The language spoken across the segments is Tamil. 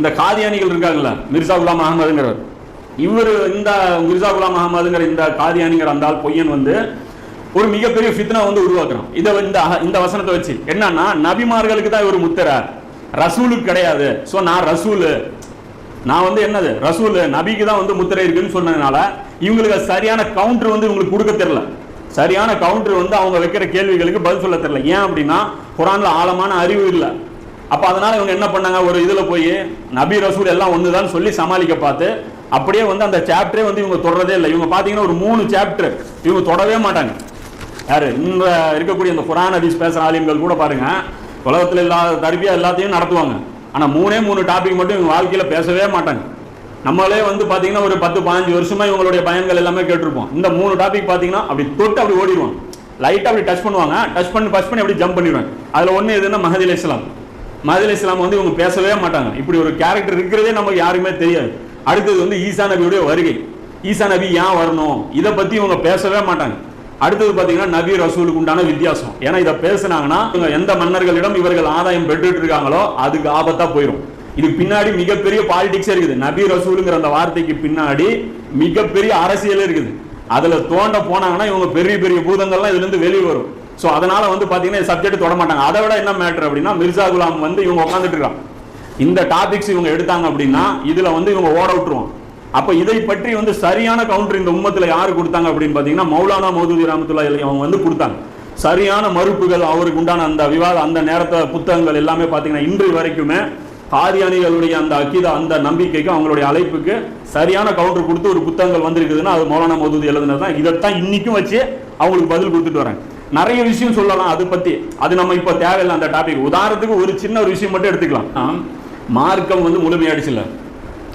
இந்த காதியானிகள் இருக்காங்கல்ல மிர்சா குலாம் அகமதுங்கிறவர் இவர் இந்த மிர்சா குலாம் அகமதுங்கிற இந்த காதியானிங்கிற அந்த ஆள் பொய்யன் வந்து ஒரு மிகப்பெரிய ஃபித்னா வந்து உருவாக்குறான். இதை இந்த இந்த வசனத்தை வச்சு. என்னன்னா நபிமார்களுக்கு தான் இவர் முத்திரை. ரசூலுக்கு கிடையாது. ஸோ நான் ரசூலு. நான் வந்து என்னது? ரசூலு. நபிக்கு தான் வந்து முத்திரை இருக்குன்னு சொன்னதுனால இவங்களுக்கு சரியான கவுண்டர் வந்து இவங்களுக்கு கொடுக்க தெரியல. சரியான கவுண்டர் வந்து அவங்க வைக்கிற கேள்விகளுக்கு பதில் சொல்ல தெரியல. ஏன் அப்படின்னா குரான்ல ஆழமான அறிவு இல்லை. அப்போ அதனால் இவங்க என்ன பண்ணாங்க? ஒரு இதில் போய் நபி ரசூல் எல்லாம் ஒண்ணுதான் சொல்லி சமாளிக்க பார்த்து அப்படியே வந்து அந்த சாப்டரே வந்து இவங்க தொடரதே இல்லை. இவங்க பார்த்தீங்கன்னா ஒரு மூணு சாப்டர் இவங்க தொடவே மாட்டாங்க. யார்? இந்த இருக்கக்கூடிய இந்த குரான் ஹதீஸ் பேசுகிற ஆலிம்கள் கூட பாருங்கள் உலகத்தில் இல்லாத தர்பியா எல்லாத்தையும் நடத்துவாங்க. ஆனால் மூணே மூணு டாபிக் மட்டும் இவங்க வாழ்க்கையில் பேசவே மாட்டாங்க. நம்மளே வந்து பார்த்தீங்கன்னா ஒரு பத்து பதினஞ்சு வருஷமாக இவங்களுடைய பயன்கள் எல்லாமே கேட்டிருப்போம். இந்த மூணு டாபிக் பார்த்தீங்கன்னா அப்படி தொட்டு அப்படி ஓடிடுவாங்க. லைட்டாக அப்படி டச் பண்ணுவாங்க. டச் பண்ணி டச் பண்ணி அப்படி ஜம்ப் பண்ணிடுவாங்க. அதில் ஒன்று எதுன்னா மஹதில் இஸ்லாம் மதுரை இஸ்லாம் வந்து இவங்க பேசவே மாட்டாங்க. இப்படி ஒரு கேரக்டர் இருக்கிறதே நமக்கு யாருமே தெரியாது. அடுத்தது வந்து ஈசா நபியுடைய வருகை. ஈசா நபி ஏன் வரணும்? இதை பற்றி இவங்க பேசவே மாட்டாங்க. அடுத்தது பார்த்தீங்கன்னா நபி ரசூலுக்கு உண்டான வித்தியாசம். ஏன்னா இதை பேசுனாங்கன்னா இவங்க எந்த மன்னர்களிடம் இவர்கள் ஆதாயம் பெற்றுட்டு இருக்காங்களோ அதுக்கு ஆபத்தாக போயிடும் இதுக்கு பின்னாடி மிகப்பெரிய பாலிடிக்ஸே இருக்குது. நபி ரசூலுங்கிற அந்த வார்த்தைக்கு பின்னாடி மிகப்பெரிய அரசியல் இருக்குது. அதில் தோண்ட போனாங்கன்னா இவங்க பெரிய பெரிய பூதங்கள்லாம் இதுலேருந்து வெளியே வரும். ஸோ அதனால வந்து பார்த்தீங்கன்னா சப்ஜெக்ட் தொட மாட்டாங்க. அதை விட என்ன மேட்டர் அப்படின்னா மிர்சா குலாம் வந்து இவங்க உட்காந்துட்டு இருக்கான். இந்த டாபிக்ஸ் இவங்க எடுத்தாங்க அப்படின்னா இதில் வந்து இவங்க ஓட விட்டுருவோம் அப்போ இதை பற்றி வந்து சரியான கவுண்டர் இந்த உம்மத்தில் யார் கொடுத்தாங்க அப்படின்னு பார்த்தீங்கன்னா மௌலானா மௌதூதி ராமத்துல்லா அவங்க வந்து கொடுத்தாங்க. சரியான மறுப்புகள் அவருக்கு உண்டான அந்த விவாதம் அந்த நேரத்தை புத்தகங்கள் எல்லாமே பார்த்தீங்கன்னா இன்று வரைக்குமே காரியானிகளுடைய அந்த அக்கீதா அந்த நம்பிக்கைக்கு அவங்களுடைய அழைப்புக்கு சரியான கவுண்டர் கொடுத்து ஒரு புத்தகங்கள் வந்திருக்குதுன்னா அது மௌலானா மௌதூதி எழுதுனது தான் இதைத்தான் இன்னைக்கும் வச்சு அவங்களுக்கு பதில் கொடுத்துட்டு வராங்க நிறைய விஷயம் சொல்லலாம் அதை பத்தி. அது நம்ம இப்ப தேவையில்லை அந்த டாபிக் உதாரணத்துக்கு ஒரு சின்ன ஒரு விஷயம் மட்டும் எடுத்துக்கலாம். மார்க்கம் வந்து முழுமையாயிடுச்சுல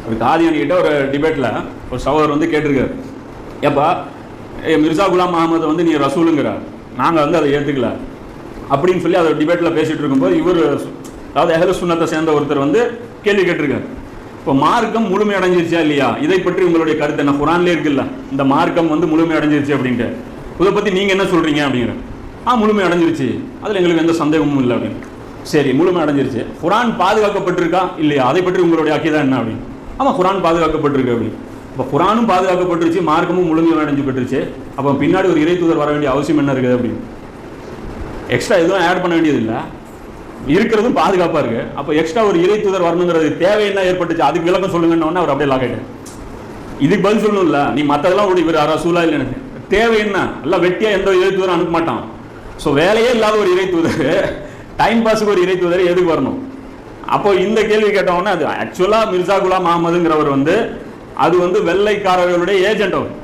ஒரு காதியான்கிட்ட ஒரு டிபேட்ல ஒரு சவர் வந்து கேட்டிருக்காரு. ஏப்பா ஏ, மிர்சா குலாம் அகமது வந்து நீ ரசூலுங்கிற நாங்கள் வந்து அதை ஏற்றுக்கல அப்படின்னு சொல்லி அதை டிபேட்டில் பேசிகிட்டு இருக்கும்போது இவர் அதாவது அஹல சுன்னத்தை சேர்ந்த ஒருத்தர் வந்து கேள்வி கேட்டிருக்காரு. இப்போ மார்க்கம் முழுமை அடைஞ்சிருச்சா இல்லையா? இதை பற்றி உங்களுடைய கருத்து என்ன? குரான்லேயே இருக்குல்ல. இந்த மார்க்கம் வந்து முழுமை அடைஞ்சிருச்சு அப்படின்ட்டு. இதை பற்றி நீங்கள் என்ன சொல்கிறீங்க அப்படிங்கிற. ஆ முழுமை அடைஞ்சிருச்சு. அதில் எங்களுக்கு எந்த சந்தேகமும் இல்லை அப்படின்னு. சரி முழுமை அடைஞ்சிருச்சு. குரான் பாதுகாக்கப்பட்டிருக்கா? இல்லையா? அதை பற்றி உங்களுடைய அக்கீதா என்ன அப்படின்னு. ஆமாம் குரான் பாதுகாக்கப்பட்டிருக்கு அப்படின்னு. இப்போ குரானும் பாதுகாக்கப்பட்டுருச்சு மார்க்கமும் முழுமை அடைஞ்சு அப்போ பின்னாடி ஒரு இறை தூதர் வர வேண்டிய அவசியம் என்ன இருக்குது அப்படின்னு. எக்ஸ்ட்ரா எதுவும் ஆட் பண்ண வேண்டியது இல்லை. இருக்கிறதும் பாதுகாப்பாக இருக்கு. அப்போ எக்ஸ்ட்ரா ஒரு இறை தூதர் வரணுங்கிறது தேவை என்ன ஏற்பட்டுச்சு? அதுக்கு விளக்கம் சொல்லுங்கன்னு அவர் அப்படியே லாக் ஆகிட்டேன் இதுக்கு பதில் சொல்லணும்ல. நீ மற்றதெல்லாம் விட இவர் ரசூலா இல்லை எனக்கு தேவை என்ன? எல்லாம் வெட்டியா எந்த இறை தூதரும் அனுப்ப மாட்டான். ஸோ வேலையே இல்லாத ஒரு இறை தூதர் டைம் பாஸுக்கு ஒரு இறை தூதர் எதுக்கு வரணும்? அப்போ இந்த கேள்வி கேட்டவொடனே அது ஆக்சுவலாக மிர்சா குலாம் அகமதுங்கிறவர் வந்து அது வந்து வெள்ளைக்காரர்களுடைய ஏஜென்ட் அவர்.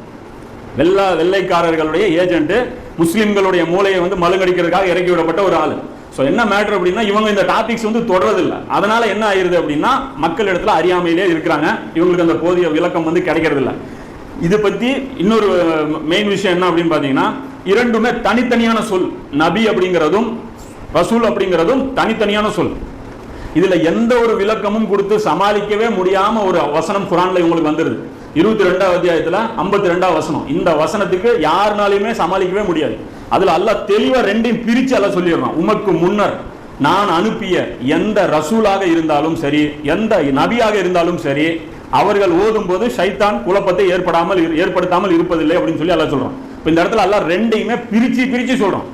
வெள்ளா வெள்ளைக்காரர்களுடைய ஏஜென்ட்டு முஸ்லீம்களுடைய மூளையை வந்து மழுங்கடிக்கிறதுக்காக இறக்கி விடப்பட்ட ஒரு ஆள். ஸோ என்ன மேட்டர் அப்படின்னா இவங்க இந்த டாபிக்ஸ் வந்து தொடரதில்லை. அதனால என்ன ஆயிருது அப்படின்னா மக்கள் இடத்துல அறியாமையிலே இருக்கிறாங்க. இவங்களுக்கு அந்த போதிய விளக்கம் வந்து கிடைக்கிறதில்ல. இது பற்றி இன்னொரு மெயின் விஷயம் என்ன அப்படின்னு பார்த்தீங்கன்னா இரண்டுமே தனித்தனியான சொல். நபி அப்படிங்கிறதும் ரசூல் அப்படிங்கிறதும் தனித்தனியான சொல். இதில் எந்த ஒரு விளக்கமும் கொடுத்து சமாளிக்கவே முடியாமல் ஒரு வசனம் குரான்ல இவங்களுக்கு வந்துடுது இருபத்தி ரெண்டாவது அத்தியாயத்தில் ஐம்பத்தி ரெண்டாவது வசனம். இந்த வசனத்துக்கு யாருனாலையுமே சமாளிக்கவே முடியாது. அதில் அல்லாஹ் தெளிவாக ரெண்டையும் பிரித்து அல்ல சொல்லிடுறான். உமக்கு முன்னர் நான் அனுப்பிய எந்த ரசூலாக இருந்தாலும் சரி எந்த நபியாக இருந்தாலும் சரி அவர்கள் ஓதும் போது ஷைத்தான் குழப்பத்தை ஏற்படாமல் ஏற்படுத்தாமல் இருப்பதில்லை அப்படின்னு சொல்லி அல்லாஹ் சொல்றான். இப்போ இந்த இடத்துல எல்லாம் ரெண்டையுமே பிரிச்சு பிரிச்சு சொல்றான்.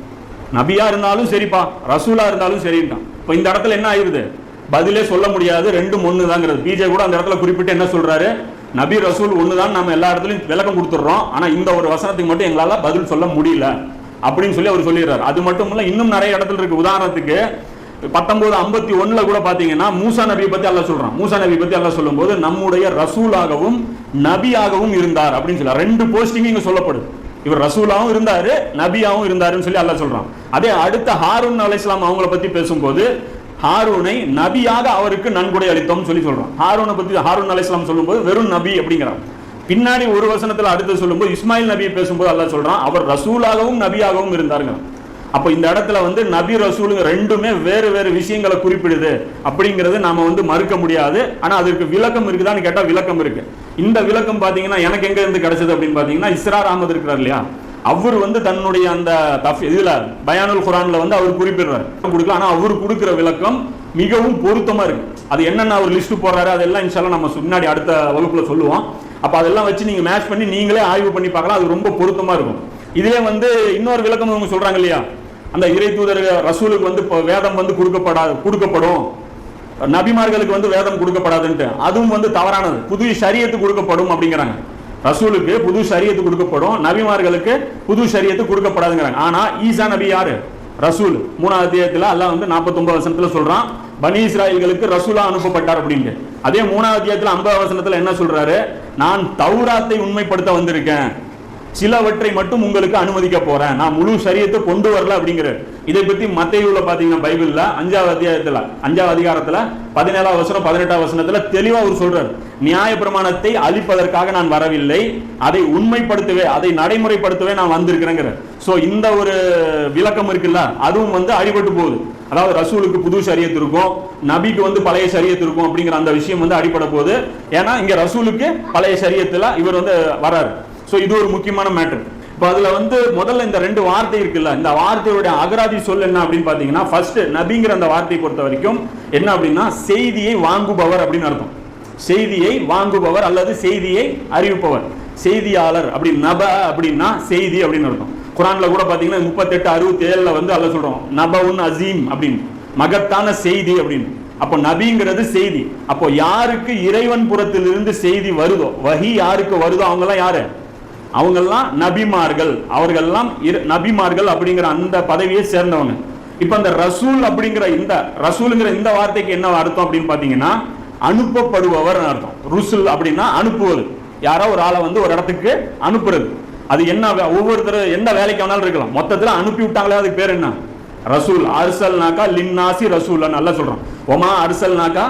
நபியா இருந்தாலும் சரிப்பா ரசூலா இருந்தாலும் சரின்றான் இப்போ இந்த இடத்துல என்ன ஆயிருது? பதிலே சொல்ல முடியாது ரெண்டும் ஒன்று தாங்கிறது பிஜே கூட அந்த இடத்துல குறிப்பிட்டு என்ன சொல்றாரு? நபி ரசூல் ஒன்று தான் நம்ம எல்லா இடத்துலையும் விளக்கம் கொடுத்துட்றோம். ஆனால் இந்த ஒரு வசனத்துக்கு மட்டும் எங்களால் பதில் சொல்ல முடியல அப்படின்னு சொல்லி அவர் சொல்லிடுறாரு. அது மட்டும் இல்லை இன்னும் நிறைய இடத்துல இருக்கு. உதாரணத்துக்கு பத்தொன்பது ஐம்பத்தி ஒண்ணுல கூட பாத்தீங்கன்னா மூசா நபியை பத்தி அல்ல சொல்றான். மூசா நபி பத்தி அல்லாஹ் சொல்லும்போது நம்முடைய ரசூலாகவும் நபியாகவும் இருந்தார் அப்படின்னு சொல்லலாம் ரெண்டு போஸ்டிங் இங்க சொல்லப்படுது. இவர் ரசூலாவும் இருந்தாரு நபியாவும் இருந்தாருன்னு சொல்லி அல்ல சொல்றான். அதே அடுத்த ஹாரூன் அலைஹிஸ்ஸலாம் அவங்கள பத்தி பேசும்போது ஹாரூனை நபியாக அவருக்கு நன்கொடை அளித்தோம்னு சொல்லி சொல்றான். ஹாரூனை பத்தி ஹாரூன் அலைஹிஸ்ஸலாம் சொல்லும்போது வெறும் நபி அப்படிங்கிறான். பின்னாடி ஒரு வசனத்துல அடுத்து சொல்லும்போது இஸ்மாயில் நபியை பேசும்போது அல்ல சொல்றான் அவர் ரசூலாகவும் நபியாகவும் இருந்தாருங்கிறான். அப்போ இந்த இடத்துல வந்து நபி ரசூலுங்க ரெண்டுமே வேறு வேறு விஷயங்களை குறிப்பிடுது. அப்படிங்கிறது நாம வந்து மறுக்க முடியாது. ஆனா அதற்கு விளக்கம் இருக்குதான்னு கேட்டா விளக்கம் இருக்கு. இந்த விளக்கம் பாத்தீங்கன்னா எனக்கு எங்க இருந்து கிடைச்சது அப்படின்னு பாத்தீங்கன்னா இஸ்ரார் அகமது இருக்கிறார் இல்லையா? அவர் வந்து தன்னுடைய அந்த தஃப் இதுல பயானுல் குரான்ல வந்து அவர் குறிப்பிடுறாரு. கொடுக்கல ஆனா அவர் கொடுக்குற விளக்கம் மிகவும் பொருத்தமா இருக்கு. அது என்னென்ன அவர் லிஸ்ட் போடுறாரு அதெல்லாம் இன்ஷால்லாம் நம்ம முன்னாடி அடுத்த வகுப்புல சொல்லுவோம். அப்ப அதெல்லாம் வச்சு நீங்க மேட்ச் பண்ணி நீங்களே ஆய்வு பண்ணி பார்க்கலாம் அது ரொம்ப பொருத்தமா இருக்கும். இதுல வந்து இன்னொரு விளக்கம் அவங்க சொல்றாங்க இல்லையா? அந்த இறை தூதர் ரசூலுக்கு வந்து இப்போ வேதம் வந்து கொடுக்கப்படாது கொடுக்கப்படும். நபிமார்களுக்கு வந்து வேதம் கொடுக்கப்படாதுன்ட்டு. அதுவும் வந்து தவறானது. புது சரியத்து கொடுக்கப்படும் அப்படிங்கிறாங்க. ரசூலுக்கு புது சரியத்து கொடுக்கப்படும். நபிமார்களுக்கு புது சரியத்து கொடுக்கப்படாதுங்கிறாங்க. ஆனா ஈசா நபி யாரு? ரசூல். மூணாவது அத்தியாயத்துல அல்லாஹ் வந்து 49 வசனத்துல சொல்றான் பனி இஸ்ராயல்களுக்கு ரசூலா அனுப்பப்பட்டார் அப்படின்ட்டு. அதே மூணாவது அத்தியாயத்துல 50 வசனத்துல என்ன சொல்றாரு? நான் தௌராத்தை உண்மைப்படுத்த வந்திருக்கேன். சிலவற்றை மட்டும் உங்களுக்கு அனுமதிக்க போறேன். நான் முழு சரியத்தை கொண்டு வரல அப்படிங்கிற. இதை பத்தி மத்தையுள்ள பாத்தீங்கன்னா பைபிள்ல அஞ்சாவது அத்தியாயத்துல அஞ்சாவது அதிகாரத்துல பதினேழாவது வசனம் பதினெட்டாவது வசனத்துல தெளிவா அவர் சொல்றாரு. நியாய பிரமாணத்தை அழிப்பதற்காக நான் வரவில்லை. அதை உண்மைப்படுத்தவே அதை நடைமுறைப்படுத்தவே நான் வந்திருக்கிறேங்கிற. சோ இந்த ஒரு விளக்கம் இருக்குல்ல அதுவும் வந்து அடிபட்டு போகுது. அதாவது ரசூலுக்கு புது சரியத்து இருக்கும் நபிக்கு வந்து பழைய சரியத்து இருக்கும் அப்படிங்கிற அந்த விஷயம் வந்து அடிபட போகுது. ஏன்னா இங்க ரசூலுக்கு பழைய சரியத்துல இவர் வந்து வராரு ஸோ இது ஒரு முக்கியமான மேட்டர் இப்போ அதுல வந்து முதல்ல இந்த ரெண்டு வார்த்தை இருக்குல்ல இந்த வார்த்தையுடைய அகராதி சொல் என்ன அப்படின்னு பார்த்தீங்கன்னா ஃபர்ஸ்ட் நபிங்கிற அந்த வார்த்தையை பொறுத்த வரைக்கும் என்ன அப்படின்னா செய்தியை வாங்குபவர் அப்படின்னு அர்த்தம். செய்தியை வாங்குபவர் அல்லது செய்தியை அறிவிப்பவர். செய்தியாளர் அப்படி நப அப்படின்னா செய்தி அப்படின்னு அர்த்தம். குரான்ல கூட பாத்தீங்கன்னா முப்பத்தெட்டு அறுபத்தி ஏழுல வந்து அல்ல சொல்றோம் நபவுன் அசீம் அப்படின்னு. மகத்தான செய்தி அப்படின்னு. அப்போ நபிங்கிறது செய்தி. அப்போ யாருக்கு இறைவன் புறத்திலிருந்து செய்தி வருதோ வஹி யாருக்கு வருதோ அவங்கெல்லாம் யாரு? அவங்கெல்லாம் நபிமார்கள். அவர்கள்லாம் நபிமார்கள் அப்படிங்கிற அந்த பதவியை சேர்ந்தவங்க. இப்போ அந்த ரசூல் அப்படிங்கிற இந்த ரசூலுங்கிற இந்த வார்த்தைக்கு என்ன அர்த்தம் அப்படின்னு பார்த்தீங்கன்னா அனுப்பப்படுபவர் அர்த்தம். ருசுல் அப்படின்னா அனுப்புவது. யாரோ ஒரு ஆளை வந்து ஒரு இடத்துக்கு அனுப்புறது. அது என்ன ஒவ்வொருத்தர் எந்த வேலைக்கு வேணாலும் இருக்கலாம். மொத்தத்தில் அனுப்பி விட்டாங்களே அதுக்கு பேர் என்ன? ரசூல். அரிசல்னாக்கா லின்னாசி ரசூல் நல்லா சொல்றோம். ஒமா அரிசல்னாக்கா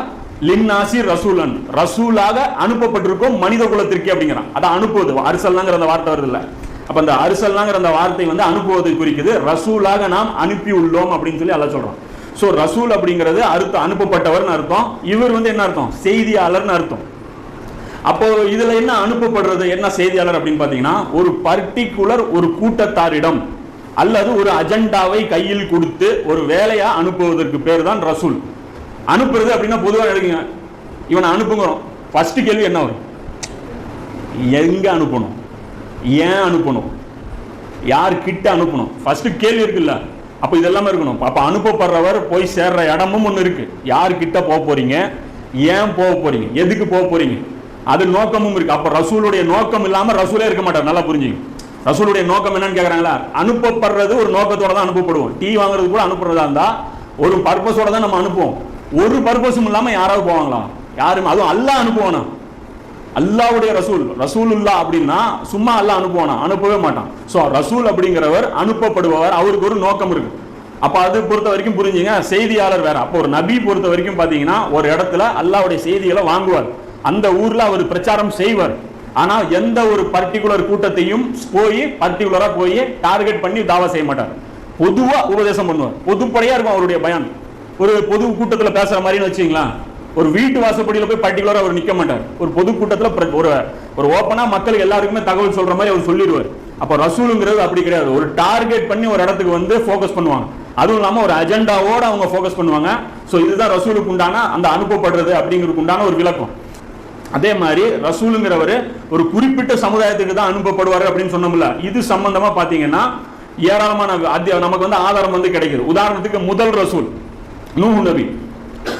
லின்னாசி ரசூலன். ரசூலாக அனுப்பப்பட்டிருக்கும் மனித குலத்திற்கு அப்படிங்கிறான். அதான் அனுப்புவது. அரிசல்னாங்கிற அந்த வார்த்தை வருது இல்லை அப்ப அந்த அரிசல்னாங்கிற அந்த வார்த்தை வந்து அனுப்புவது குறிக்குது. ரசூலாக நாம் அனுப்பி உள்ளோம் அப்படின்னு சொல்லி அல்ல சொல்றோம் ஸோ ரசூல் அப்படிங்கிறது அர்த்தம் அனுப்பப்பட்டவர்னு அர்த்தம். இவர் வந்து என்ன அர்த்தம்? செய்தியாளர்னு அர்த்தம். அப்போ இதுல என்ன அனுப்பப்படுறது? என்ன செய்தியாளர் அப்படின்னு பார்த்தீங்கன்னா ஒரு பர்டிகுலர் ஒரு கூட்டத்தாரிடம் அல்லது ஒரு அஜெண்டாவை கையில் கொடுத்து ஒரு வேலையா அனுப்புவதற்கு பேர் தான் ரசூல். அனுப்புறது அப்படின்னா பொதுவாக எடுங்க. இவனை அனுப்புங்கிறோம். ஃபர்ஸ்ட் கேள்வி என்ன வரும்? எங்க அனுப்பணும்? ஏன் அனுப்பணும்? யார்கிட்ட அனுப்பணும்? ஃபர்ஸ்ட் கேள்வி இருக்குல்ல. அப்போ இதெல்லாமே இருக்கணும். அப்போ அனுப்பப்படுறவர் போய் சேர்ற இடமும் ஒன்று இருக்கு. யார்கிட்ட போக போறீங்க? ஏன் போக போறீங்க? எதுக்கு போக போறீங்க? அது நோக்கமும் இருக்கு. அப்போ ரசூலுடைய நோக்கம் இல்லாம ரசூலே இருக்க மாட்டார். நல்லா புரிஞ்சுங்க. ரசூலுடைய நோக்கம் என்னன்னு கேட்குறாங்களா அனுப்பப்படுறது ஒரு நோக்கத்தோட தான் அனுப்பப்படுவோம். டீ வாங்குறது கூட அனுப்புறதா இருந்தால் ஒரு பர்பஸோட தான் நம்ம அனுப்புவோம். ஒரு பர்பஸும் இல்லாம யாராவது போவாங்களா? யாரும் அதுவும் அல்லா அனுப்புவானா? அல்லாவுடைய ரசூல் ரசூலுல்லா அப்படின்னா சும்மா அல்லா அனுப்புவானா? அனுப்பவே மாட்டான். ஸோ ரசூல் அப்படிங்கிறவர் அனுப்பப்படுபவர் அவருக்கு ஒரு நோக்கம் இருக்கு. அப்ப அது பொறுத்த வரைக்கும் புரிஞ்சுங்க செய்தியாளர் வேற. அப்போ ஒரு நபி பொறுத்த வரைக்கும் பாத்தீங்கன்னா ஒரு இடத்துல அல்லாவுடைய செய்திகளை வாங்குவார். அந்த ஊர்ல அவர் பிரச்சாரம் செய்வார். ஆனா எந்த ஒரு பர்டிகுலர் கூட்டத்தையும் போய் பர்டிகுலரா போய் டார்கெட் பண்ணி தாவா செய்ய மாட்டார். பொதுவா உபதேசம் பண்ணுவார். பொதுப்படையா இருக்கும் அவருடைய பயான். ஒரு பொது கூட்டத்தில் பேசுற மாதிரின்னு வச்சுங்களா ஒரு வீட்டு வாசப்படியில் போய் பர்டிகுலராக அவர் நிற்க மாட்டார். ஒரு பொது ஒரு ஒரு ஓப்பனாக மக்களுக்கு எல்லாருக்குமே தகவல் சொல்கிற மாதிரி அவர் சொல்லிடுவார். அப்போ ரசூலுங்கிறது அப்படி கிடையாது. ஒரு டார்கெட் பண்ணி ஒரு இடத்துக்கு வந்து ஃபோக்கஸ் பண்ணுவாங்க. அதுவும் இல்லாமல் ஒரு அஜெண்டாவோடு அவங்க ஃபோக்கஸ் பண்ணுவாங்க. ஸோ இதுதான் ரசூலுக்கு உண்டான அந்த அனுப்பப்படுறது அப்படிங்கிறதுக்கு உண்டான ஒரு விளக்கம். அதே மாதிரி ரசூலுங்கிறவர் ஒரு குறிப்பிட்ட சமுதாயத்துக்கு தான் அனுப்பப்படுவார் அப்படின்னு சொன்னோம்ல. இது சம்பந்தமாக பார்த்தீங்கன்னா ஏராளமான அத்தியா- நமக்கு வந்து ஆதாரம் வந்து கிடைக்குது. உதாரணத்துக்கு முதல் ரசூல். நூ நபி.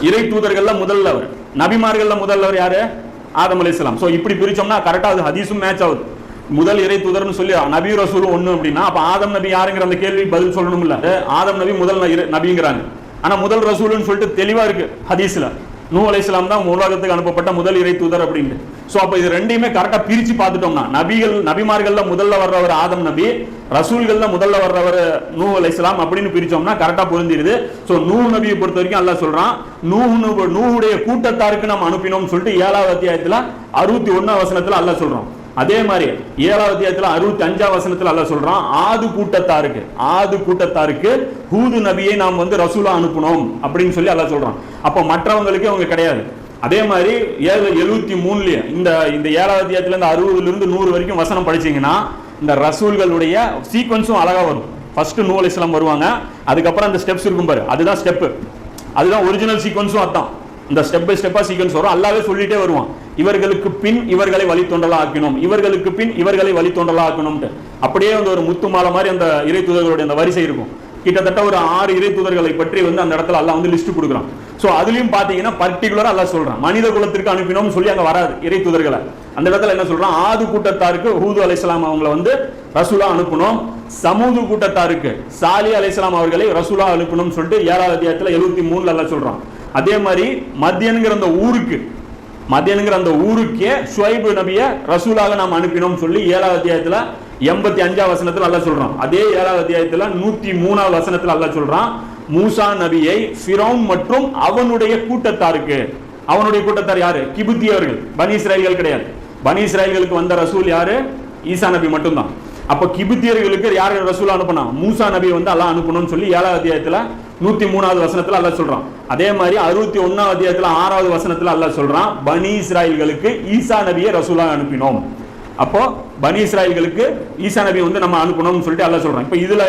இறை தூதர்கள்ல முதல்ல அவர் நபிமார்கள்ல முதல்லவர் யாரு? ஆதம் இஸ்லாம் ஸோ இப்படி பிரிச்சோம்னா கரெக்டா அது ஹதீஸும் மேட்ச் ஆகுது. முதல் இறை தூதர்னு சொல்லி நபி ரசூல் ஒன்று அப்படின்னா அப்போ ஆதம் நபி யாருங்கிற அந்த கேள்வி பதில் சொல்லணும்ல? ஆதம் நபி முதல் நபிங்கிறாங்க. ஆனா முதல் ரசூல்னு சொல்லிட்டு தெளிவா இருக்கு ஹதீஸ்ல. நூ அலைஹிஸ்ஸலாம் தான் உலகத்துக்கு அனுப்பப்பட்ட முதல் இறை தூதர் அப்படின்னு ஸோ அப்போ இது ரெண்டையுமே கரெக்டாக பிரித்து பார்த்துட்டோம்னா நபிகள் நபிமார்களில் முதல்ல வர்றவர் ஆதம் நபி ரசூல்களில் முதல்ல வர்றவர் நூ அலைஹிஸ்ஸலாம் அப்படின்னு பிரித்தோம்னா கரெக்டாக புரிஞ்சிருது. ஸோ நூ நபியை பொறுத்த வரைக்கும் எல்லாம் சொல்கிறான் நூஹ் நூ- நூஹுடைய கூட்டத்தாருக்கு நம்ம அனுப்பினோம்னு சொல்லிட்டு ஏழாவது அத்தியாயத்தில் அறுபத்தி ஒன்றாம் வசனத்தில் அல்லாஹ் சொல்கிறோம் அதே மாதிரி ஏழாவது அத்தியாயத்தில் அறுபத்தி அஞ்சாம் வசனத்தில் அல்ல சொல்றான் ஆது கூட்டத்தாருக்கு ஆது கூட்டத்தாருக்கு ஹூது நபியை நாம் வந்து ரசூலா அனுப்பணும் அப்படின்னு சொல்லி அல்ல சொல்றான். அப்போ மற்றவங்களுக்கு அவங்க கிடையாது. அதே மாதிரி ஏழு எழுபத்தி மூணுலயே இந்த இந்த ஏழாவது அத்தியாயத்துல இருந்து அறுபதுல இருந்து நூறு வரைக்கும் வசனம் படிச்சீங்கன்னா இந்த ரசூல்களுடைய சீக்வன்ஸும் அழகா வரும். ஃபர்ஸ்ட் நூல் அலைஹிஸ்ஸலாம் வருவாங்க அதுக்கப்புறம் அந்த ஸ்டெப்ஸ் இருக்கும் பாரு. அதுதான் ஸ்டெப்பு அதுதான் ஒரிஜினல் சீக்வன்ஸும் அதான் இந்த ஸ்டெப் பை ஸ்டெப்பா சீக்வன்ஸ் வரும் அல்லாவே சொல்லிட்டே வருவான். இவர்களுக்கு பின் இவர்களை வழித்தோன்றலா ஆக்கணும் இவர்களுக்கு பின் இவர்களை வழித்தோன்றலா ஆக்கணும்ட்டு அப்படியே வந்து ஒரு முத்து மாலை மாதிரி அந்த இறை தூதர்களுடைய அந்த வரிசை இருக்கும். கிட்டத்தட்ட ஒரு ஆறு இறை தூதர்களை பற்றி வந்து அந்த இடத்துல எல்லாம் வந்து லிஸ்ட் கொடுக்குறான். ஸோ அதுலயும் பாத்தீங்கன்னா பர்டிகுலரா அல்லாஹ் சொல்றான். மனித குலத்திற்கு அனுப்பினோம்னு சொல்லி அங்க வராது இறை தூதர்களை. அந்த இடத்துல என்ன சொல்றான்? ஆது கூட்டத்தாருக்கு ஹூது அலைசலாம் அவங்கள வந்து ரசூலா அனுப்பணும் சமூது கூட்டத்தாருக்கு சாலி அலைஹிஸ்ஸலாம் அவர்களை ரசூலா அனுப்பணும்னு சொல்லிட்டு ஏழாவது அத்தியாயத்துல எழுபத்தி மூணுல எல்லாம் சொல்றான். அதே மாதிரி மத்தியனுங்கிற அந்த ஊருக்கு மத்தியனுங்கிற அந்த ஊருக்கே ஸ்வைபு நபியை ரசூலாக நாம் அனுப்பினோம் சொல்லி ஏழாவது அத்தியாயத்துல எண்பத்தி அஞ்சாவது வசனத்துல அல்ல சொல்றான். அதே ஏழாவது அத்தியாயத்துல நூத்தி மூணாவது வசனத்துல அல்ல சொல்றான் மூசா நபியை ஃபிரோன் மற்றும் அவனுடைய கூட்டத்தாருக்கு. அவனுடைய கூட்டத்தார் யாரு? கிபுத்தியவர்கள் பனி இஸ்ராயல்கள் கிடையாது. பனி இஸ்ராயல்களுக்கு வந்த ரசூல் யாரு? ஈசா நபி மட்டும்தான். அப்ப கிபுத்தியர்களுக்கு யார் ரசூல் அனுப்பினா? மூசா நபி வந்து அல்லாஹ் அனுப்பணும்னு சொல்லி ஏழாவது அத்தியாயத்துல நூத்தி மூணாவது வசனத்துல அல்ல சொல்றான். அதே மாதிரி அறுபத்தி ஒன்னாவது அதிகாரத்துல ஆறாவது வசனத்துல அல்ல சொல்றான் பனி இஸ்ராயல்களுக்கு ஈசா நபியை ரசூலா அனுப்பினோம். அப்போ பனி இஸ்ராயல்களுக்கு ஈசா நபி வந்து நம்ம அனுப்பணும்னு சொல்லிட்டு அல்ல சொல்றான். இப்போ இதுல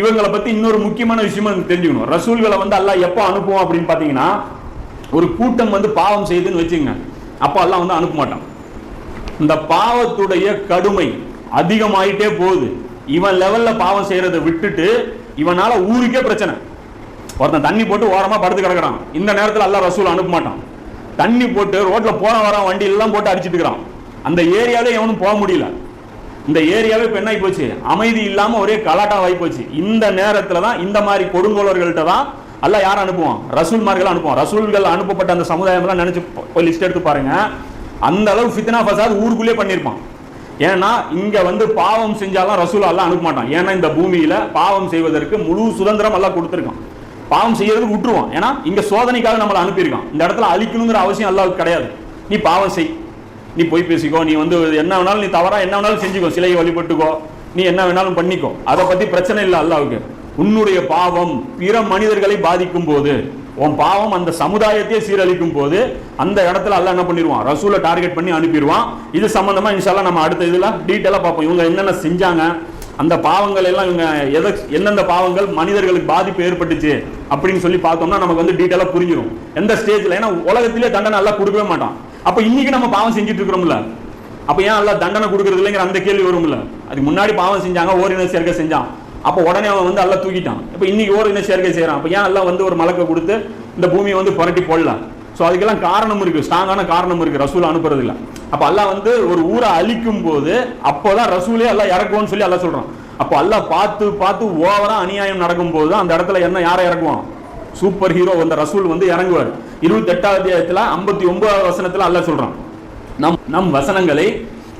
இவங்களை பத்தி இன்னொரு முக்கியமான விஷயமா தெரிஞ்சுக்கணும். ரசூல்களை வந்து அல்ல எப்போ அனுப்புவோம் அப்படின்னு பாத்தீங்கன்னா ஒரு கூட்டம் வந்து பாவம் செய்யுதுன்னு வச்சுங்க அப்போ எல்லாம் வந்து அனுப்ப மாட்டான். இந்த பாவத்துடைய கடுமை அதிகமாயிட்டே போகுது. இவன் லெவல்ல பாவம் செய்யறதை விட்டுட்டு இவனால ஊருக்கே பிரச்சனை. ஒருத்தன் தண்ணி போட்டு ஓரமாக படுத்து கிடக்கிறான். இந்த நேரத்தில் எல்லாம் ரசூல் அனுப்ப மாட்டான். தண்ணி போட்டு ரோட்டில் போன வர வண்டி எல்லாம் போட்டு அடிச்சிட்டு இருக்கிறான் அந்த ஏரியாவே எவனும் போக முடியல. இந்த ஏரியாவே இப்போ என்ன போச்சு? அமைதி இல்லாமல் ஒரே கலாட்டாக ஆகிப்போச்சு இந்த நேரத்தில் தான் இந்த மாதிரி கொடுங்கோலர்கள்ட்ட தான் எல்லாம் யார் அனுப்புவான்? ரசூல்மார்கள் அனுப்புவான். ரசூல்கள் அனுப்பப்பட்ட அந்த சமுதாயம் நினச்சி போய் லிஸ்ட் எடுத்து பாருங்க. அந்த அளவு ஃபித்னா ஃபசாத் ஊருக்குள்ளே பண்ணியிருப்பான். ஏன்னா இங்க வந்து பாவம் செஞ்சாலும் ரசூல் அல்லாஹ் அனுப்ப மாட்டான். ஏன்னா இந்த பூமியில பாவம் செய்வதற்கு முழு சுதந்திரம் எல்லாம் கொடுத்துருக்கான். பாவம் செய்யறதுக்கு விட்டுருவான். ஏன்னா இங்க சோதனைக்காக நம்மளை அனுப்பியிருக்கான். இந்த இடத்துல அழிக்கணுங்கிற அவசியம் அல்லாவுக்கு கிடையாது. நீ பாவம் செய். நீ போய் பேசிக்கோ நீ வந்து என்ன வேணாலும் நீ தவறா என்ன வேணாலும் செஞ்சுக்கோ சிலையை வழிபட்டுக்கோ. நீ என்ன வேணாலும் பண்ணிக்கோ. அதை பத்தி பிரச்சனை இல்லை அல்லாவுக்கு. உன்னுடைய பாவம் பிற மனிதர்களை பாதிக்கும் போது உன் பாவம் அந்த சமுதாயத்தையே சீரழிக்கும் போது அந்த இடத்துல அல்லாஹ் என்ன பண்ணிடுவான்? ரசூலை டார்கெட் பண்ணி அனுப்பிடுவான். இது சம்பந்தமா இன்ஷால்லாம் நம்ம அடுத்த இதில் டீட்டெயிலாக பார்ப்போம். இவங்க என்னென்ன செஞ்சாங்க அந்த பாவங்கள் எல்லாம் இவங்க எதை எந்தெந்த பாவங்கள் மனிதர்களுக்கு பாதிப்பு ஏற்பட்டுச்சு அப்படின்னு சொல்லி பார்த்தோம்னா நமக்கு வந்து டீட்டெயிலாக புரிஞ்சிடும் எந்த ஸ்டேஜில் ஏன்னா உலகத்திலே தண்டனை எல்லாம் கொடுக்கவே மாட்டான். அப்போ இன்னைக்கு நம்ம பாவம் செஞ்சுட்டு இருக்கிறோம்ல. அப்போ ஏன் எல்லாம் தண்டனை கொடுக்கறது இல்லைங்கிற அந்த கேள்வி வரும்ல. அதுக்கு முன்னாடி பாவம் செஞ்சாங்க ஓரின சேர்க்கை செஞ்சான். அப்போ உடனே அவன் வந்து எல்லாம் தூக்கிட்டான். இப்போ இன்னைக்கு ஓரின சேர்க்கை செய்கிறான் அப்போ ஏன் எல்லாம் வந்து ஒரு மலக்க கொடுத்து இந்த பூமியை வந்து புரட்டி போடலாம் ஸோ அதுக்கெல்லாம் காரணம் இருக்கு. ஸ்ட்ராங்கான காரணம் இருக்கு. ரசூல் அனுப்புறது இல்லை அப்போ அல்லாஹ் வந்து ஒரு ஊரை அழிக்கும் போது அப்போதான் ரசூலே எல்லாம் இறக்குவோம்னு சொல்லி எல்லாம் சொல்றான். அப்போ அல்லாஹ் பார்த்து பார்த்து ஓவரா அநியாயம் நடக்கும் போது தான் அந்த இடத்துல என்ன யாரை இறக்குவான்? சூப்பர் ஹீரோ அந்த ரசூல் வந்து இறங்குவார். இருபத்தி எட்டாவது அத்தியாயத்துல ஐம்பத்தி ஒன்பதாவது வசனத்தில் அல்ல சொல்றான். நம் நம் வசனங்களை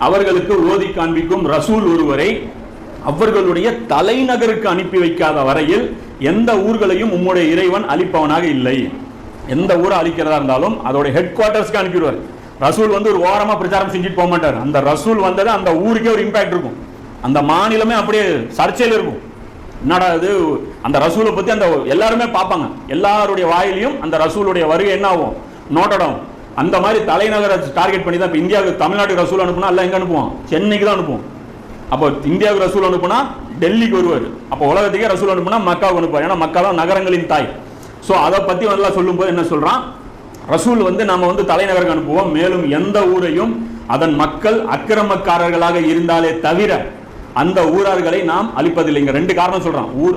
அவர்களுக்கு ஓதி காண்பிக்கும் ரசூல் ஒருவரை அவர்களுடைய தலைநகருக்கு அனுப்பி வைக்காத வரையில் எந்த ஊர்களையும் உம்முடைய இறைவன் அளிப்பவனாக இல்லை. எந்த ஊரை அழிக்கிறதா இருந்தாலும் அதோட ஹெட் குவார்ட்டர்ஸ்க்கு அனுப்பிடுவார். ரசூல் வந்து ஒரு ஓரமாக பிரச்சாரம் செஞ்சுட்டு போக மாட்டார். அந்த ரசூல் வந்தது அந்த ஊருக்கே ஒரு இம்பாக்ட் இருக்கும். அந்த மாநிலமே அப்படியே சர்ச்சையில் இருக்கும். என்னடா இது? அந்த ரசூலை பற்றி அந்த எல்லாருமே பார்ப்பாங்க. எல்லாருடைய வாயிலையும் அந்த ரசூலுடைய வருகை என்ன ஆகும்? நோட்டடம் அந்த மாதிரி தலைநகரை டார்கெட் பண்ணி தான் இப்போ இந்தியாவுக்கு தமிழ்நாட்டுக்கு ரசூல் அனுப்புனா எல்லாம் எங்கே அனுப்புவோம் சென்னைக்கு தான் அனுப்புவோம். அப்போ இந்தியாவுக்கு ரசூல் அனுப்புனா டெல்லிக்கு வருவார். அப்போ உலகத்துக்கே ரசூல் அனுப்புனா மக்காவுக்கு அனுப்புவார். ஏன்னா மக்கா தான் நகரங்களின் தாய். ஸோ அதை பற்றி வந்து சொல்லும்போது என்ன சொல்கிறான் ரசூல் வந்து நம்ம வந்து தலைநகருக்கு அனுப்புவோம். மேலும் எந்த ஊரையும் அதன் மக்கள் அக்கிரமக்காரர்களாக இருந்தாலே தவிர அந்த ஊரார்களை நாம் அழிப்பதில்லை இங்கே ரெண்டு காரணம் சொல்கிறான் ஊர்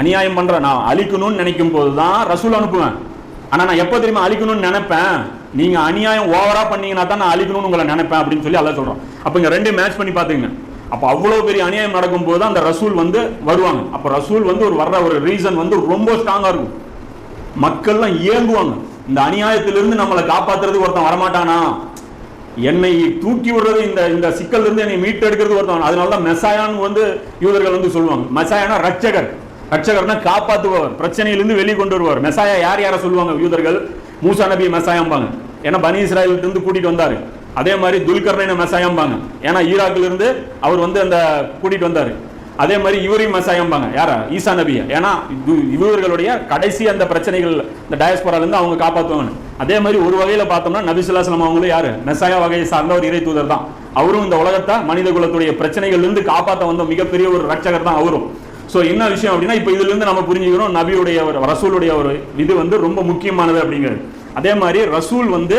அநியாயம் பண்ணுற நான் அழிக்கணும்னு நினைக்கும் போது தான் ரசூல் அனுப்புவேன். ஆனால் நான் எப்போ தெரியுமா அழிக்கணும்னு நினைப்பேன்? நீங்கள் அநியாயம் ஓவராக பண்ணீங்கன்னா தான் நான் அழிக்கணும்னு உங்களை நினைப்பேன் அப்படின்னு சொல்லி அல்ல சொல்கிறோம் அப்போ இங்கே ரெண்டு மேட்ச் பண்ணி பார்த்துங்க அப்போ அவ்வளோ பெரிய அநியாயம் நடக்கும் போது அந்த ரசூல் வந்து வருவாங்க. அப்போ ரசூல் வந்து ஒரு வர்ற ஒரு ரீசன் வந்து ரொம்ப ஸ்ட்ராங்காக இருக்கும். மக்கள்லாம் இயங்குவாங்க. இந்த அநியாயத்திலிருந்து நம்மளை காப்பாத்துறதுக்கு ஒருத்தன் வரமாட்டானா? என்னை தூக்கி விடுறது இந்த இந்த சிக்கல் இருந்து என்னை மீட்டெடுக்கிறது ஒருத்தவன் அதனால தான் மெசாயான்னு வந்து யூதர்கள் வந்து சொல்லுவாங்க. மெசாயானா ரட்சகர் ரட்சகர்னா காப்பாற்றுவார் பிரச்சனையிலிருந்து வெளியே கொண்டு வருவார் மெசாயா யார் யாரை சொல்லுவாங்க யூதர்கள்? மூசா நபி மெசாயம்பாங்க. ஏன்னா பனி இஸ்ராயல்கிட்ட இருந்து கூட்டிட்டு வந்தாரு. அதே மாதிரி துல்கர்னை மெசாயம்பாங்க. ஏன்னா ஈராக்ல இருந்து அவர் வந்து அந்த கூட்டிட்டு வந்தாரு. அதே மாதிரி இவரையும் மெசாயம்பாங்க. யாரா? ஈசா நபியா. ஏன்னா இவர்களுடைய கடைசி அந்த பிரச்சனைகள் இந்த டயஸ்போரால இருந்து அவங்க காப்பாத்துவாங்க அதே மாதிரி ஒரு வகையில பார்த்தோம்னா நபிசுல்லாஸ்லாம் அவங்களும் யாரு? மெசாயா வகையை சார்ந்த ஒரு இறை தூதர் தான். அவரும் இந்த உலகத்தை மனித குலத்துடைய பிரச்சனைகள்லேருந்து காப்பாற்ற வந்த மிகப்பெரிய ஒரு ரட்சகர் தான் அவரும். ஸோ என்ன விஷயம் அப்படின்னா இப்போ இதுலேருந்து நம்ம புரிஞ்சுக்கிறோம் நபியுடைய ஒரு ரசூலுடைய ஒரு இது வந்து ரொம்ப முக்கியமானது அப்படிங்கிறது. அதே மாதிரி ரசூல் வந்து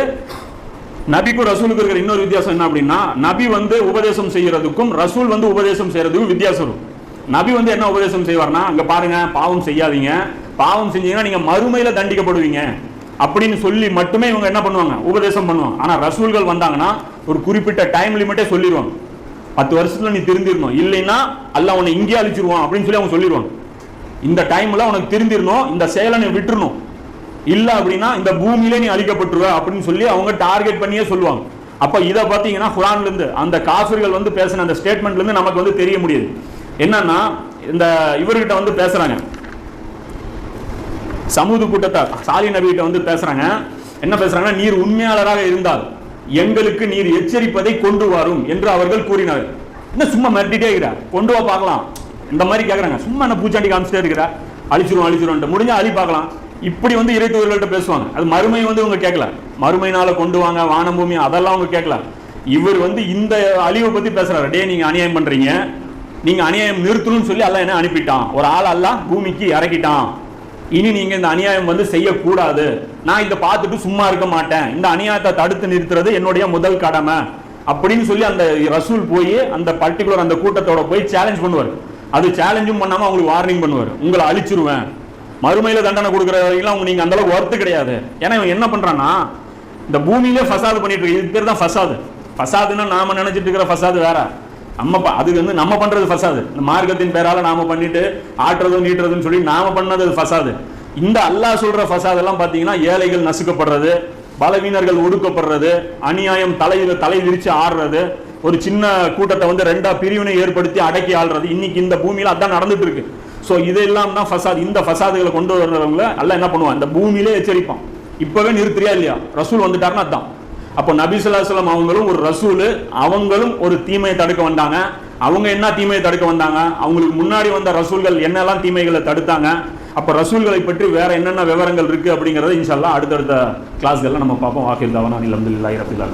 நபிக்கும் ரசூலுக்கு இருக்கிற இன்னொரு வித்தியாசம் என்ன அப்படின்னா நபி வந்து உபதேசம் செய்யறதுக்கும் ரசூல் வந்து உபதேசம் செய்யறதுக்கும் வித்தியாசம் இருக்கும். நபி வந்து என்ன உபதேசம் செய்வார்னா அங்க பாருங்க பாவம் செய்யாதீங்க. பாவம் செஞ்சீங்கன்னா நீங்க மறுமையில தண்டிக்கப்படுவீங்க. அப்படின்னு சொல்லி மட்டுமே இவங்க என்ன பண்ணுவாங்க? உபதேசம் பண்ணுவாங்க. ஆனா ரசூல்கள் வந்தாங்கன்னா ஒரு குறிப்பிட்ட டைம் லிமிட்டே சொல்லிடுவாங்க பத்து வருஷத்துல நீ திருந்திடணும் இல்லைன்னா அல்ல உன்னை இங்கே அழிச்சிருவான். அப்படின்னு சொல்லி அவங்க சொல்லிடுவாங்க இந்த டைம்ல உனக்கு திருந்திடணும் இந்த செயலை நீ விட்டுருணும் இல்ல அப்படின்னா இந்த பூமியில நீ அழிக்கப்பட்டுருவ அப்படின்னு சொல்லி அவங்க டார்கெட் பண்ணியே சொல்லுவாங்க. அப்ப இதை பாத்தீங்கன்னா குரான்ல இருந்து அந்த காஃபிர்கள் வந்து பேசின அந்த ஸ்டேட்மெண்ட்ல இருந்து நமக்கு வந்து தெரிய முடியுது. என்னன்னா இந்த இவர்கிட்ட வந்து பேசுறாங்க. சமூக கூட்டத்தார் சாலி நபிகிட்ட வந்து பேசுறாங்க. என்ன பேசுறாங்கன்னா நீர் உண்மையாளராக இருந்தால் எங்களுக்கு நீர் எச்சரிப்பதை கொண்டு வரும் என்று அவர்கள் கூறினார் என்ன சும்மா மிரட்டிட்டே இருக்கிறார் கொண்டு வா பார்க்கலாம். இந்த மாதிரி கேக்குறாங்க. சும்மா என்ன பூச்சாண்டி காமிச்சிட்டே இருக்கிறா? அழிச்சிரும் அழிச்சிரும் முடிஞ்சா அழி பார்க்கலாம் இப்படி வந்து இறை தூதர்கள்ட்ட பேசுவாங்க. அது மறுமை வந்து இவங்க கேட்கல. மறுமையினால கொண்டு வாங்க வானம் பூமி அதெல்லாம் அவங்க கேட்கல. இவர் வந்து இந்த அழிவை பத்தி பேசுறாரு. டே நீங்க அநியாயம் பண்றீங்க. நீங்க அநியாயம் நிறுத்தணும்னு சொல்லி அல்ல என்ன அனுப்பிட்டான். ஒரு ஆள் அல்ல பூமிக்கு இறக்கிட்டான். இனி நீங்க இந்த அநியாயம் வந்து செய்யக்கூடாது. நான் இதை பார்த்துட்டு சும்மா இருக்க மாட்டேன். இந்த அநியாயத்தை தடுத்து நிறுத்துறது என்னுடைய முதல் கடமை. அப்படின்னு சொல்லி அந்த ரசூல் போய் அந்த பர்டிகுலர் அந்த கூட்டத்தோட போய் சேலஞ்ச் பண்ணுவார். அது சேலஞ்சும் பண்ணாம அவங்களுக்கு வார்னிங் பண்ணுவார். உங்களை அழிச்சிருவேன். மறுமையில தண்டனை கொடுக்குற வரைக்கும் அவங்க நீங்க அந்த அளவுக்கு ஒர்த்து கிடையாது. ஏன்னா இவன் என்ன பண்றான்னா இந்த பூமியிலே ஃபசாது பண்ணிட்டு இருக்கு இது பேர் தான் ஃபசாது. ஃபசாதுன்னா நாம நினைச்சிட்டு இருக்கிற ஃபசாது வேற. நம்ம ப- அது வந்து நம்ம பண்றது ஃபசாது. இந்த மார்க்கத்தின் பேரால நாம பண்ணிட்டு ஆட்டுறதும் நீட்டுறதுன்னு சொல்லி நாம பண்ணது அது ஃபசாது. இந்த அல்லாஹ் சொல்ற ஃபசாத் எல்லாம் பாத்தீங்கன்னா ஏழைகள் நசுக்கப்படுறது பலவீனர்கள் ஒடுக்கப்படுறது அநியாயம் தலையில தலை விரிச்சு ஆடுறது ஒரு சின்ன கூட்டத்தை வந்து ரெண்டா பிரிவினை ஏற்படுத்தி அடக்கி ஆள்றது. இன்னைக்கு இந்த பூமியில அதான் நடந்துட்டு இருக்கு. ஸோ இதெல்லாம் தான் ஃபசாத் இந்த ஃபசாதுகளை கொண்டு வர்றவங்கள எல்லாம் என்ன பண்ணுவான்? இந்த பூமியிலே எச்சரிப்பான். இப்போவே நிறுத்துறியா இல்லையா? ரசூல் வந்துட்டாருன்னா அதான். அப்போ நபி அவங்களும் ஒரு ரசூல் அவங்களும் ஒரு தீமையை தடுக்க வந்தாங்க. அவங்க என்ன தீமையை தடுக்க வந்தாங்க? அவங்களுக்கு முன்னாடி வந்த ரசூல்கள் என்னெல்லாம் தீமைகளை தடுத்தாங்க? அப்போ ரசூல்களை பற்றி வேற என்னென்ன விவரங்கள் இருக்கு அப்படிங்கிறத இன்ஷால்லா அடுத்தடுத்த கிளாஸ்கள்ல நம்ம பார்ப்போம். வாக்கில் தவனா அல்ஹம்துலில்லாஹி இல்லை